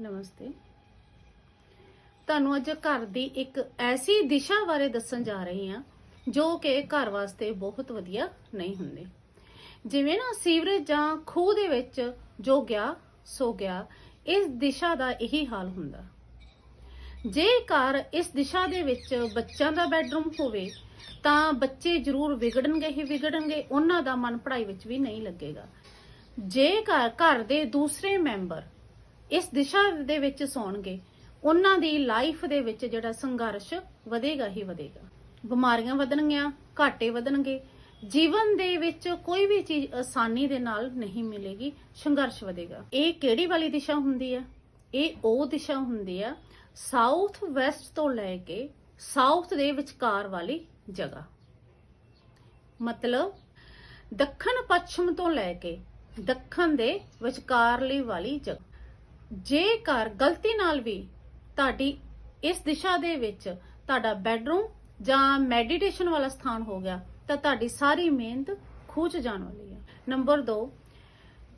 ਨਮਸਤੇ। ਤੁਹਾਨੂੰ ਅੱਜ ਘਰ ਦੀ ਇੱਕ ਐਸੀ ਦਿਸ਼ਾ ਬਾਰੇ ਦੱਸਣ ਜਾ ਰਹੀ ਹਾਂ, ਜੋ ਕਿ ਘਰ ਵਾਸਤੇ ਬਹੁਤ ਵਧੀਆ ਨਹੀਂ ਹੁੰਦੀ। ਜਿਵੇਂ ਨਾ ਸੀਵਰੇਜ ਜਾਂ ਖੂਹ ਦੇ ਵਿੱਚ ਜੋ ਗਿਆ, ਸੋ ਗਿਆ, ਇਸ ਦਿਸ਼ਾ ਦਾ ਇਹੀ ਹਾਲ ਹੁੰਦਾ। ਜੇ ਘਰ ਇਸ ਦਿਸ਼ਾ ਦੇ ਵਿੱਚ ਬੱਚਿਆਂ ਦਾ ਬੈੱਡਰੂਮ ਹੋਵੇ, ਤਾਂ ਬੱਚੇ ਜ਼ਰੂਰ ਵਿਗੜਨਗੇ ਹੀ ਵਿਗੜਨਗੇ, ਉਹਨਾਂ ਦਾ ਮਨ ਪੜ੍ਹਾਈ ਵਿੱਚ ਵੀ ਨਹੀਂ ਲੱਗੇਗਾ। ਜੇ ਘਰ ਘਰ ਦੇ ਦੂਸਰੇ ਮੈਂਬਰ ਇਸ ਦਿਸ਼ਾ ਦੇ ਵਿੱਚ ਸੌਣਗੇ। ਉਹਨਾਂ ਦੀ ਲਾਈਫ ਦੇ ਵਿੱਚ ਜਿਹੜਾ ਸੰਘਰਸ਼ ਵਧੇਗਾ ਹੀ ਵਧੇਗਾ। ਬਿਮਾਰੀਆਂ ਵਧਣਗੀਆਂ, ਘਾਟੇ ਵਧਣਗੇ। ਜੀਵਨ ਦੇ ਵਿੱਚ ਕੋਈ ਵੀ ਚੀਜ਼ ਆਸਾਨੀ ਦੇ ਨਾਲ ਨਹੀਂ ਮਿਲੇਗੀ, ਸੰਘਰਸ਼ ਵਧੇਗਾ। ਇਹ ਕਿਹੜੀ ਵਾਲੀ ਦਿਸ਼ਾ ਹੁੰਦੀ ਹੈ ਇਹ ਉਹ ਦਿਸ਼ਾ ਹੁੰਦੀ ਆ ਸਾਊਥ ਵੈਸਟ ਤੋਂ ਲੈ ਕੇ ਸਾਊਥ ਦੇ ਵਿਚਕਾਰ ਵਾਲੀ ਜਗ੍ਹਾ। ਮਤਲਬ ਦੱਖਣ ਪੱਛਮ ਤੋਂ ਲੈ ਕੇ ਦੱਖਣ ਦੇ ਵਿਚਕਾਰਲੀ ਵਾਲੀ ਜਗ੍ਹਾ। ਜੇਕਰ ਗਲਤੀ ਨਾਲ ਵੀ ਤੁਹਾਡੀ ਇਸ ਦਿਸ਼ਾ ਦੇ ਵਿੱਚ ਤੁਹਾਡਾ ਬੈਡਰੂਮ ਜਾਂ ਮੈਡੀਟੇਸ਼ਨ ਵਾਲਾ ਸਥਾਨ ਹੋ ਗਿਆ, ਤਾਂ ਤੁਹਾਡੀ ਸਾਰੀ ਮਿਹਨਤ ਖੂਚ ਜਾਣ ਵਾਲੀ ਹੈ। ਨੰਬਰ 2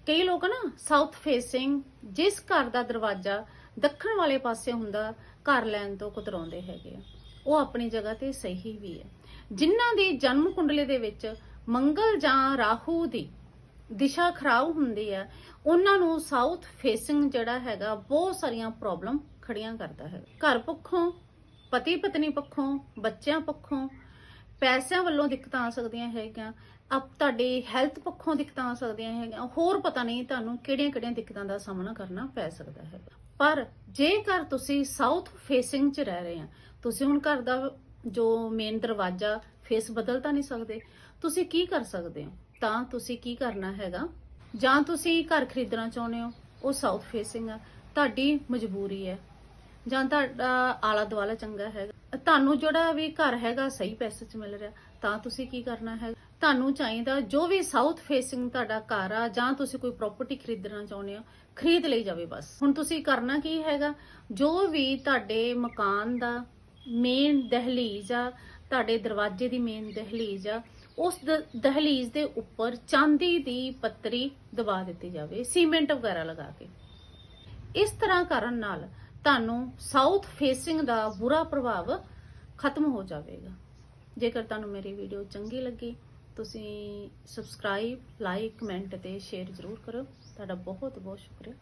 ਕਈ ਲੋਕ ਨਾ ਸਾਊਥ ਫੇਸਿੰਗ ਜਿਸ ਘਰ ਦਾ ਦਰਵਾਜ਼ਾ ਦੱਖਣ ਵਾਲੇ ਪਾਸੇ ਹੁੰਦਾ, ਘਰ ਲੈਣ ਤੋਂ ਕੁਤਰਾਉਂਦੇ ਹੈਗੇ ਆ। ਉਹ ਆਪਣੀ ਜਗ੍ਹਾ ਤੇ ਸਹੀ ਵੀ ਹੈ। ਜਿਨ੍ਹਾਂ ਦੀ ਜਨਮ ਕੁੰਡਲੀ ਦੇ ਵਿੱਚ ਮੰਗਲ ਜਾਂ ਰਾਹੂ ਦੀ ਦਿਸ਼ਾ ਖਰਾਬ ਹੁੰਦੀ ਹੈ, ਉਹਨਾਂ ਨੂੰ ਸਾਊਥ ਫੇਸਿੰਗ ਜਿਹੜਾ ਹੈਗਾ, ਬਹੁਤ ਸਾਰੀਆਂ ਪ੍ਰੋਬਲਮ ਖੜੀਆਂ ਕਰਦਾ ਹੈ। ਘਰ ਪੱਖੋਂ, ਪਤੀ ਪਤਨੀ ਪੱਖੋਂ, ਬੱਚਿਆਂ ਪੱਖੋਂ, ਪੈਸਿਆਂ ਵੱਲੋਂ ਦਿੱਕਤਾਂ ਆ ਸਕਦੀਆਂ ਹੈਗੀਆਂ, ਅਬ ਤੁਹਾਡੇ ਹੈਲਥ ਪੱਖੋਂ ਦਿੱਕਤਾਂ ਆ ਸਕਦੀਆਂ ਹੈਗੀਆਂ, ਹੋਰ ਪਤਾ ਨਹੀਂ ਤੁਹਾਨੂੰ ਕਿਹੜੀਆਂ-ਕਿਹੜੀਆਂ ਦਿੱਕਤਾਂ ਦਾ ਸਾਹਮਣਾ ਕਰਨਾ ਪੈ ਸਕਦਾ ਹੈ। ਪਰ ਜੇਕਰ ਤੁਸੀਂ ਸਾਊਥ ਫੇਸਿੰਗ 'ਚ ਰਹਿ ਰਹੇ ਆ, ਤੁਸੀਂ ਹੁਣ ਘਰ ਦਾ ਜੋ ਮੇਨ ਦਰਵਾਜ਼ਾ ਫੇਸ ਬਦਲ ਤਾਂ ਨਹੀਂ ਸਕਦੇ, ਤੁਸੀਂ ਕੀ ਕਰ ਸਕਦੇ ਹੋ? ਤਾਂ ਤੁਸੀਂ ਕੀ ਕਰਨਾ ਹੈਗਾ? ਜਾਂ ਤੁਸੀਂ ਘਰ ਖਰੀਦਣਾ ਚਾਹੁੰਦੇ ਹੋ? ਉਹ ਸਾਊਥ ਫੇਸਿੰਗ ਆ। ਤੁਹਾਡੀ ਮਜਬੂਰੀ ਹੈ। ਜਾਂ ਤੁਹਾਡਾ ਆਲਾ ਦੁਆਲਾ ਚੰਗਾ ਹੈਗਾ। ਤੁਹਾਨੂੰ ਜਿਹੜਾ ਵੀ ਘਰ ਹੈਗਾ, ਸਹੀ ਪੈਸੇ 'ਚ ਮਿਲ ਰਿਹਾ, ਤਾਂ ਤੁਸੀਂ ਕੀ ਕਰਨਾ ਹੈ ਤੁਹਾਨੂੰ ਚਾਹੀਦਾ ਜੋ ਵੀ ਸਾਊਥ ਫੇਸਿੰਗ ਤੁਹਾਡਾ ਘਰ ਆ, ਜਾਂ ਤੁਸੀਂ ਕੋਈ ਪ੍ਰਾਪਰਟੀ ਖਰੀਦਣਾ ਚਾਹੁੰਦੇ ਹੋ, ਖਰੀਦ ਲਈ ਜਾਵੇ ਬਸ। ਹੁਣ ਤੁਸੀਂ ਕਰਨਾ ਕੀ ਹੈਗਾ? ਜੋ ਵੀ ਤੁਹਾਡੇ ਮਕਾਨ ਦਾ ਮੇਨ ਦਹਲੀਜ਼ ਆ, ਤੁਹਾਡੇ ਦਰਵਾਜ਼ੇ ਦੀ ਮੇਨ ਦਹਲੀਜ਼ ਆ ਉਸ ਦ- ਦਹਲੀਜ਼ ਦੇ ਉੱਪਰ ਚਾਂਦੀ ਦੀ ਪੱਤਰੀ ਦਬਾ ਦਿੱਤੀ ਜਾਵੇ, ਸੀਮੈਂਟ ਵਗੈਰਾ ਲਗਾ ਕੇ। ਇਸ ਤਰ੍ਹਾਂ ਕਰਨ ਨਾਲ ਤੁਹਾਨੂੰ ਸਾਊਥ ਫੇਸਿੰਗ ਦਾ ਬੁਰਾ ਪ੍ਰਭਾਵ ਖਤਮ ਹੋ ਜਾਵੇਗਾ। ਜੇਕਰ ਤੁਹਾਨੂੰ ਮੇਰੀ ਵੀਡੀਓ ਚੰਗੀ ਲੱਗੀ, ਤੁਸੀਂ ਸਬਸਕ੍ਰਾਈਬ ਲਾਈਕ ਕਮੈਂਟ ਤੇ ਸ਼ੇਅਰ ਜ਼ਰੂਰ ਕਰੋ। ਤੁਹਾਡਾ ਬਹੁਤ ਬਹੁਤ ਸ਼ੁਕਰੀਆ।